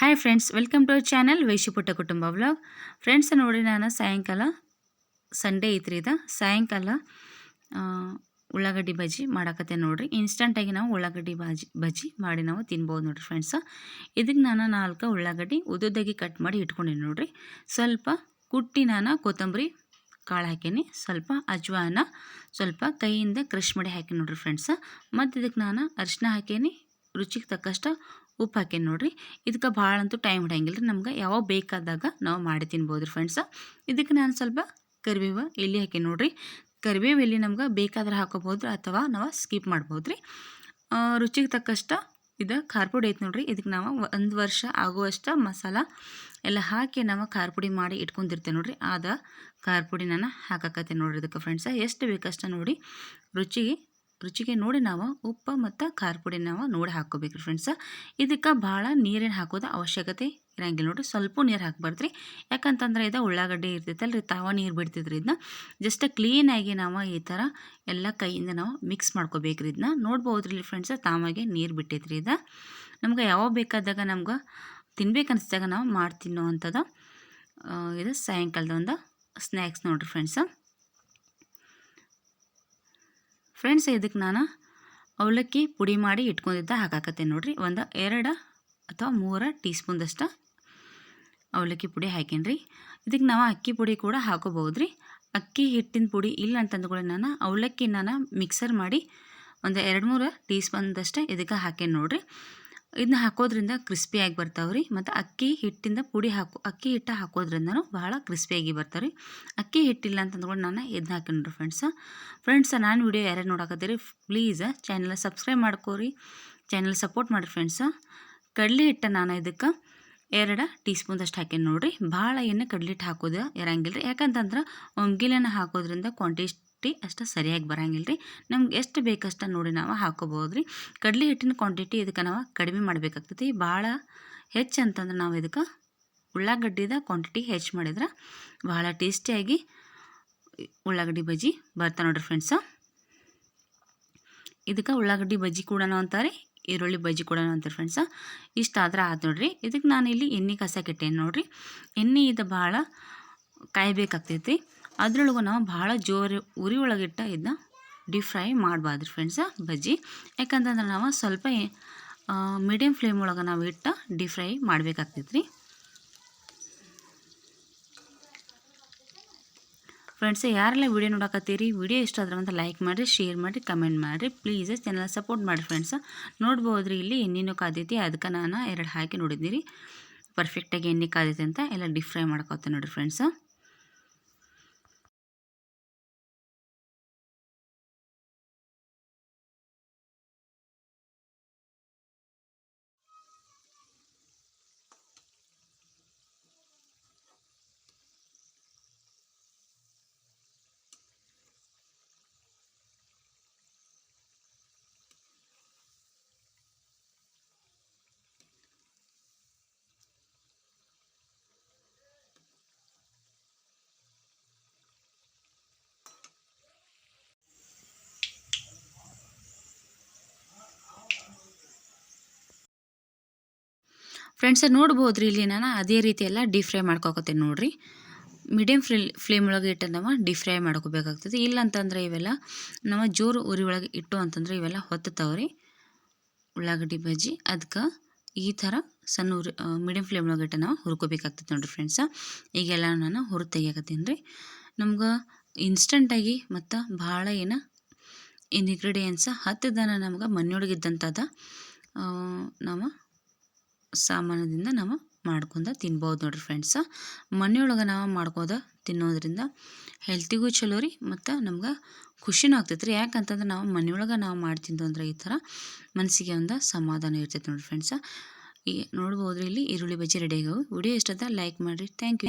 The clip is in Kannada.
Hi friends welcome to our channel ವೈಶಿಪುಟ್ಟ ಕುಟುಂಬ ವ್ಲಾಗ್ ಫ್ರೆಂಡ್ಸ್ ನೋಡಿ ನಾನು ಸಾಯಂಕಾಲ ಸಂಡೇ ಐತ್ರಿ ಇದು ಸಾಯಂಕಾಲ ಉಳ್ಳಾಗಡ್ಡಿ ಬಜ್ಜಿ ಮಾಡಕತ್ತೆ ನೋಡಿರಿ. ಇನ್ಸ್ಟಂಟಾಗಿ ನಾವು ಉಳ್ಳಾಗಡ್ಡಿ ಬಾಜಿ, ಬಜ್ಜಿ ಮಾಡಿ ನಾವು ತಿನ್ಬೋದು ನೋಡಿರಿ ಫ್ರೆಂಡ್ಸ್ ಇದಕ್ಕೆ ನಾನು ನಾಲ್ಕು ಉಳ್ಳಾಗಡ್ಡಿ ಉದ್ದುದ್ದಾಗಿ ಕಟ್ ಮಾಡಿ ಇಟ್ಕೊಂಡೀನಿ ನೋಡಿರಿ. ಸ್ವಲ್ಪ ಕುಟ್ಟಿ ನಾನು ಕೊತ್ತಂಬರಿ ಕಾಳು ಹಾಕೀನಿ, ಸ್ವಲ್ಪ ಅಜ್ವಾನ, ಸ್ವಲ್ಪ ಕೈಯಿಂದ ಕ್ರಶ್ ಮಾಡಿ ಹಾಕಿ ನೋಡಿರಿ ಫ್ರೆಂಡ್ಸ ಮತ್ತು ಇದಕ್ಕೆ ನಾನು ಅರಿಶಿನ ಹಾಕೀನಿ, ರುಚಿಗೆ ತಕ್ಕಷ್ಟು ಉಪ್ಪು ಹಾಕೇನಿ ನೋಡ್ರಿ? ಇದಕ್ಕೆ ಭಾಳ ಅಂತೂ ಟೈಮ್ ಹಿಡಿಯಂಗಿಲ್ಲ ರೀ ನಮ್ಗೆ ಯಾವಾಗ ಬೇಕಾದಾಗ ನಾವು ಮಾಡಿ ತಿನ್ಬೋದು ರೀ ಫ್ರೆಂಡ್ಸ ಇದಕ್ಕೆ ನಾನು ಸ್ವಲ್ಪ ಕರಿಬೇವು ಎಲ್ಲಿ ಹಾಕಿ ನೋಡ್ರಿ? ಕರಿಬೇವು ಎಲ್ಲಿ ನಮ್ಗೆ ಬೇಕಾದ್ರೆ ಹಾಕೋಬೋದು ಅಥವಾ ನಾವು ಸ್ಕಿಪ್ ಮಾಡ್ಬೋದು ರೀ ರುಚಿಗೆ ತಕ್ಕಷ್ಟು ಇದು ಖಾರ ಪುಡಿ ಐತೆ ನೋಡ್ರಿ. ಇದಕ್ಕೆ ನಾವು ಒಂದು ವರ್ಷ ಆಗುವಷ್ಟು ಮಸಾಲ ಎಲ್ಲ ಹಾಕಿ ನಾವು ಖಾರ ಪುಡಿ ಮಾಡಿ ಇಟ್ಕೊಂಡಿರ್ತೇವೆ ನೋಡ್ರಿ. ಆದ ಖಾರ ಪುಡಿ ನಾನು ಹಾಕಕತ್ತೆ ನೋಡ್ರಿ ಇದಕ್ಕೆ ಫ್ರೆಂಡ್ಸ ಎಷ್ಟು ಬೇಕಷ್ಟ ನೋಡಿ ರುಚಿಗೆ ರುಚಿಗೆ ನೋಡಿ ನಾವು ಉಪ್ಪು ಮತ್ತು ಖಾರ ಪುಡಿ ನಾವು ನೋಡಿ ಹಾಕೋಬೇಕು ರೀ ಫ್ರೆಂಡ್ಸ. ಇದಕ್ಕೆ ಭಾಳ ನೀರೇನು ಹಾಕೋದು ಅವಶ್ಯಕತೆ ಇರಂಗಿಲ್ಲ ನೋಡಿರಿ. ಸ್ವಲ್ಪ ನೀರು ಹಾಕ್ಬಾರ್ದ್ರಿ. ಯಾಕಂತಂದ್ರೆ ಇದು ಉಳ್ಳಾಗಡ್ಡಿ ಇರ್ತೈತಲ್ಲ ರೀ ತಾವ ನೀರು ಬಿಡ್ತಿದ್ರಿ ಇದನ್ನ. ಜಸ್ಟ್ ಕ್ಲೀನಾಗಿ ನಾವು ಈ ಥರ ಎಲ್ಲ ಕೈಯಿಂದ ನಾವು ಮಿಕ್ಸ್ ಮಾಡ್ಕೋಬೇಕ್ರಿ ಇದನ್ನ. ನೋಡ್ಬೋದು ರೀ ಫ್ರೆಂಡ್ಸ, ತಾವಾಗೆ ನೀರು ಬಿಟ್ಟೈತ್ರಿ ಇದು. ನಮ್ಗೆ ಯಾವಾಗ ಬೇಕಾದಾಗ ನಮ್ಗೆ ತಿನ್ಬೇಕು ಅನಿಸ್ದಾಗ ನಾವು ಮಾಡ್ತಿನ್ನೋ ಅಂಥದ್ದು ಇದು ಸಾಯಂಕಾಲದ ಒಂದು ಸ್ನ್ಯಾಕ್ಸ್ ನೋಡಿರಿ ಫ್ರೆಂಡ್ಸ. ಫ್ರೆಂಡ್ಸ್ ಇದಕ್ಕೆ ನಾನು? ಅವಲಕ್ಕಿ ಪುಡಿ ಮಾಡಿ ಇಟ್ಕೊಂಡಿದ್ದ ಹಾಕಾಕತ್ತೆ ನೋಡಿರಿ. ಒಂದು, ಎರಡು ಅಥವಾ ಮೂರು ಟೀ ಸ್ಪೂನ್ದಷ್ಟು ಅವಲಕ್ಕಿ ಪುಡಿ ಹಾಕೀನಿ ಇದಕ್ಕೆ ನಾವು ಅಕ್ಕಿ ಪುಡಿ ಕೂಡ ಹಾಕೋಬಹುದು ರೀ ಅಕ್ಕಿ ಹಿಟ್ಟಿನ ಪುಡಿ ಇಲ್ಲ ಅಂತಂದ್ಕೊಳ್ಳಿ ನಾನು ಅವಲಕ್ಕಿ ನಾನು ಮಿಕ್ಸರ್ ಮಾಡಿ ಒಂದು ಎರಡು ಮೂರು ಟೀ ಸ್ಪೂನ್ದಷ್ಟೇ ಇದಕ್ಕೆ ಹಾಕೇನಿ ನೋಡ್ರಿ. ಇದನ್ನ ಹಾಕೋದ್ರಿಂದ ಕ್ರಿಸ್ಪಿಯಾಗಿ ಬರ್ತಾವೆ ರೀ ಮತ್ತು ಅಕ್ಕಿ ಹಿಟ್ಟಿಂದ ಪುಡಿ ಹಾಕು, ಅಕ್ಕಿ ಹಿಟ್ಟು ಹಾಕೋದ್ರಿಂದನೂ ಭಾಳ ಕ್ರಿಸ್ಪಿಯಾಗಿ ಬರ್ತಾವೆ ರೀ ಅಕ್ಕಿ ಹಿಟ್ಟಿಲ್ಲ ಅಂತಂದ್ಕೊಂಡು ನಾನು ಇದನ್ನ ರೀ ಫ್ರೆಂಡ್ಸ ಫ್ರೆಂಡ್ಸ ನಾನು ವಿಡಿಯೋ ಯಾರ್ಯಾರು ನೋಡಕತ್ತೀರಿ ಪ್ಲೀಸ್ ಚಾನಲ್ ಸಬ್ಸ್ಕ್ರೈಬ್ ಮಾಡ್ಕೋರಿ ಚಾನಲ್ ಸಪೋರ್ಟ್ ಮಾಡಿರಿ ಫ್ರೆಂಡ್ಸ ಕಡಲೆ ಹಿಟ್ಟು ನಾನು ಇದಕ್ಕೆ ಎರಡು ಟೀ ಸ್ಪೂನ್ದಷ್ಟು ಹಾಕೀನಿ ನೋಡಿರಿ. ಭಾಳ ಏನು ಕಡಲೆ ಹಿಟ್ಟು ಹಾಕೋದು ಇರಂಗಿಲ್ಲ ರೀ ಯಾಕಂತಂದ್ರೆ ಒಮ್ಗಿಲೆನ ಹಾಕೋದ್ರಿಂದ ಕ್ವಾಂಟಿಟಿ ಅಷ್ಟು ಸರಿಯಾಗಿ ಬರಂಗಿಲ್ಲ ರೀ. ನಮ್ಗೆ ಎಷ್ಟು ಬೇಕಷ್ಟು ನೋಡಿ ನಾವು ಹಾಕೋಬೋದು ರೀ. ಕಡಲೆ ಹಿಟ್ಟಿನ ಕ್ವಾಂಟಿಟಿ ಇದಕ್ಕೆ ನಾವು ಕಡಿಮೆ ಮಾಡಬೇಕಾಗ್ತೈತಿ. ಭಾಳ ಹೆಚ್ಚು ಅಂತಂದ್ರೆ ನಾವು ಇದಕ್ಕೆ ಉಳ್ಳಾಗಡ್ಡಿದ ಕ್ವಾಂಟಿಟಿ ಹೆಚ್ಚು ಮಾಡಿದ್ರೆ ಭಾಳ ಟೇಸ್ಟಿಯಾಗಿ ಉಳ್ಳಾಗಡ್ಡಿ ಬಜ್ಜಿ ಬರ್ತಾ ನೋಡ್ರಿ ಫ್ರೆಂಡ್ಸ ಇದಕ್ಕೆ ಉಳ್ಳಾಗಡ್ಡಿ ಬಜ್ಜಿ ಕೂಡ ಅಂತಾರೆ, ಈರುಳ್ಳಿ ಬಜ್ಜಿ ಕೂಡ ಅಂತಾರೆ ಫ್ರೆಂಡ್ಸ ಇಷ್ಟ ಆದ್ರೆ ಆಯ್ತು ನೋಡ್ರಿ. ಇದಕ್ಕೆ ನಾನು ಇಲ್ಲಿ ಎಣ್ಣೆ ಕಸ ಕೆಟ್ಟೇನು ನೋಡ್ರಿ. ಎಣ್ಣೆ ಇದು ಭಾಳ ಕಾಯ್ಬೇಕಾಗ್ತೈತಿ. ಅದ್ರೊಳಗೆ ನಾವು ಭಾಳ ಜೋರು ಉರಿ ಒಳಗಿಟ್ಟ ಇದನ್ನ ಡೀಪ್ ಫ್ರೈ ಮಾಡಬಾರ್ದು ಫ್ರೆಂಡ್ಸ ಬಜ್ಜಿ. ಯಾಕಂತಂದ್ರೆ ನಾವು ಸ್ವಲ್ಪ ಮೀಡಿಯಮ್ ಫ್ಲೇಮ್ ಒಳಗೆ ನಾವು ಇಟ್ಟು ಡೀಪ್ ಫ್ರೈ ಮಾಡಬೇಕಾಗ್ತೈತ್ರಿ. ಫ್ರೆಂಡ್ಸ್ ಯಾರೆಲ್ಲ ವೀಡಿಯೋ ನೋಡಕತ್ತೀರಿ ವಿಡಿಯೋ ಇಷ್ಟ ಆದ್ರೆ ಅಂತ ಲೈಕ್ ಮಾಡಿರಿ ಶೇರ್ ಮಾಡಿರಿ ಕಮೆಂಟ್ ಮಾಡಿರಿ. ಪ್ಲೀಸ್ ಚಾನಲ್ ಸಪೋರ್ಟ್ ಮಾಡಿರಿ ಫ್ರೆಂಡ್ಸ್ ನೋಡ್ಬೋದು ರೀ ಇಲ್ಲಿ ಎಣ್ಣೆನೂ ಕಾದೈತಿ ಅದಕ್ಕೆ ನಾನು ಎರಡು ಹಾಕಿ ನೋಡಿದ್ದೀರಿ. ಪರ್ಫೆಕ್ಟಾಗಿ ಎಣ್ಣೆ ಕಾದೈತಿ ಅಂತ ಎಲ್ಲ ಡಿಫ್ರೈ ಫ್ರೈ ಮಾಡ್ಕೊತ ನೋಡಿರಿ ಫ್ರೆಂಡ್ಸ ಫ್ರೆಂಡ್ಸ ನೋಡ್ಬೋದು ರೀ ಇಲ್ಲಿ ನಾನು ಅದೇ ರೀತಿ ಎಲ್ಲ ಡೀಪ್ ಫ್ರೈ ಮಾಡ್ಕೊಕತ್ತೇನೆ ನೋಡ್ರಿ. ಮೀಡಿಯಮ್ ಫ್ಲೇ ಫ್ಲೇಮ್ ಒಳಗೆ ಇಟ್ಟು ನಾವು ಡೀಪ್ ಫ್ರೈ ಮಾಡ್ಕೋಬೇಕಾಗ್ತದೆ. ಇಲ್ಲ ಅಂತಂದ್ರೆ ಇವೆಲ್ಲ ನಾವು ಜೋರು ಉರಿ ಒಳಗೆ ಇಟ್ಟು ಅಂತಂದ್ರೆ ಇವೆಲ್ಲ ಹೊತ್ತತಾವೆ ರೀ ಉಳ್ಳಾಗಡ್ಡಿ ಬಜ್ಜಿ ಅದಕ್ಕೆ ಈ ಥರ ಸಣ್ಣ ಉರಿ ಮೀಡಿಯಮ್ ಫ್ಲೇಮ್ ಒಳಗೆ ಇಟ್ಟು ನಾವು ಹುರ್ಕೋಬೇಕಾಗ್ತದೆ ನೋಡಿರಿ ಫ್ರೆಂಡ್ಸ ಈಗೆಲ್ಲ ನಾನು ಹುರು ತೆಗಿಯಾಕತ್ತೀನಿ ರೀ. ನಮ್ಗೆ ಇನ್ಸ್ಟಂಟಾಗಿ ಮತ್ತು ಭಾಳ ಏನು ಇಂಗ್ರೀಡಿಯೆಂಟ್ಸ ಹತ್ತದನ ನಮ್ಗೆ ಮನೆಯೊಳಗಿದ್ದಂಥದ್ದು ನಾವು ಸಾಮಾನದಿಂದ ನಾವು ಮಾಡ್ಕೊಂಡು ತಿನ್ಬೋದು ನೋಡ್ರಿ ಫ್ರೆಂಡ್ಸ ಮನೆಯೊಳಗೆ ನಾವು ಮಾಡ್ಕೋದ ತಿನ್ನೋದ್ರಿಂದ ಹೆಲ್ತಿಗೂ ಚಲೋ ರೀ ಮತ್ತು ನಮ್ಗೆ ಖುಷಿನೂ ಆಗ್ತೈತೆ ರೀ. ಯಾಕಂತಂದ್ರೆ ನಾವು ಮನೆಯೊಳಗೆ ನಾವು ಮಾಡಿ ಅಂದ್ರೆ ಈ ಥರ ಮನಸ್ಸಿಗೆ ಒಂದು ಸಮಾಧಾನ ಇರ್ತೈತೆ ನೋಡ್ರಿ ಫ್ರೆಂಡ್ಸ ಈ ನೋಡ್ಬೋದು ಇಲ್ಲಿ ಈರುಳ್ಳಿ ಬಜ್ಜಿ ರೆಡಿ ಆಗ್ಯಾವೆ ವಿಡಿಯೋ ಇಷ್ಟ ಲೈಕ್ ಮಾಡಿರಿ. Thank you